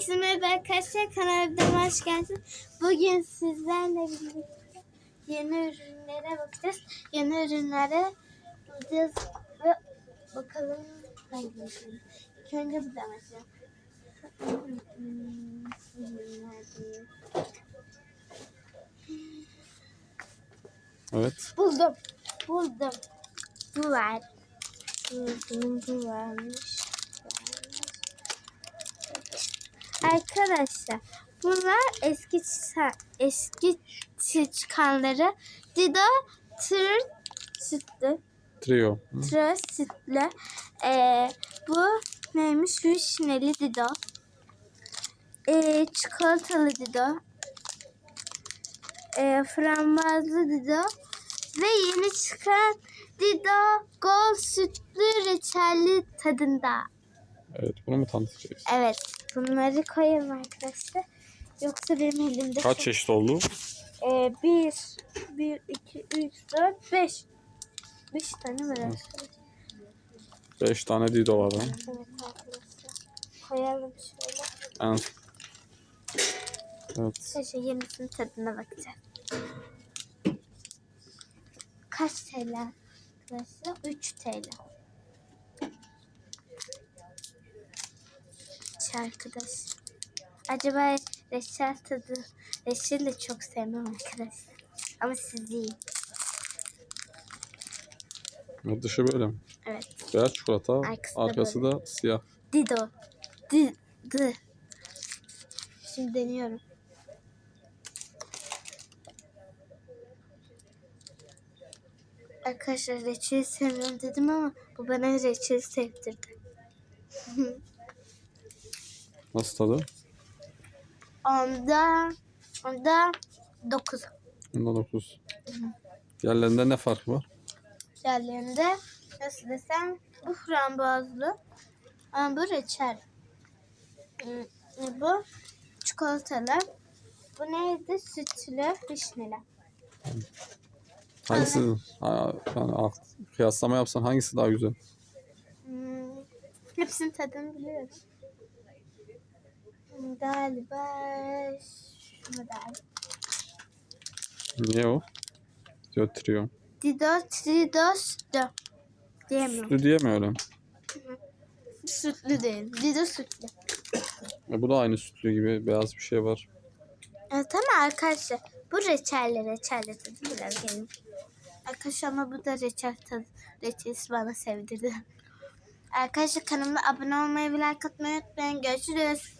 Herkese merhaba arkadaşlar. Kanalıma hoş geldiniz. Bugün sizlerle birlikte yeni ürünlere bakacağız. Yeni ürünlere bulacağız ve bakalım hangi ürün. İlk önce ürünler diye. Evet. Buldum. Buldum. Bu var. Buldum. Bu varmış. Arkadaşlar bunlar eski çı- eski çı- çıkanları Dido tır sütlü Trio. Tır sütlü Ee, bu neymiş vişneli Dido ee, çikolatalı Dido ee, frambuazlı Dido ve yeni çıkan Dido Gold sütlü reçelli tadında. Evet bunu mu tanıtacağız? Evet. Bunları koyalım arkadaşlar. Yoksa benim elimde... Kaç çeşit oldu? Ee, bir, bir, iki, üç, dört, beş. Beş tane var arkadaşlar. 5 tane Dido var. ha. Evet arkadaşlar. Koyalım şöyle. Evet. Evet. Şöyle yenisinin tadına bakacağız. Kaç TL arkadaşlar? 3 TL. Arkadaş. Acaba reçel tadı, reçel de çok sevmem arkadaşlar. Ama siz yiyin. Evet, Dışı böyle. Evet. Beyaz çikolata. Arkası da Arkası da siyah. Dido. Di, di. Şimdi deniyorum. Arkadaşlar reçeli sevmiyorum dedim ama bu bana reçeli sevdirdi. Nasıl tadı? Onda, onda 9. Bunda 9. Diğerlerinde ne farkı var? Diğerlerinde nasıl desem bu frambuazlı ama bu reçel. Bu çikolatalı. Bu neydi? Sütlü, vişneli. Hangisi? Ha, yani kıyaslama yapsan hangisi daha güzel? Hmm, hepsinin tadını biliyorum. Galiba şunu da. Niye o? Diyor trio. Dido, Trido, sütlü. Diyemiyorum. Sütlü diyemiyorum. Sütlü değil. Dido sütlü. E, bu da aynı sütlü gibi beyaz bir şey var. Evet ama arkadaşlar bu reçelle reçelle tadı biraz gelin. Arkadaşlar ama bu da reçel tadı. Reçelisi bana sevdirdi. Arkadaşlar kanalıma abone olmayı ve like atmayı unutmayın. Görüşürüz.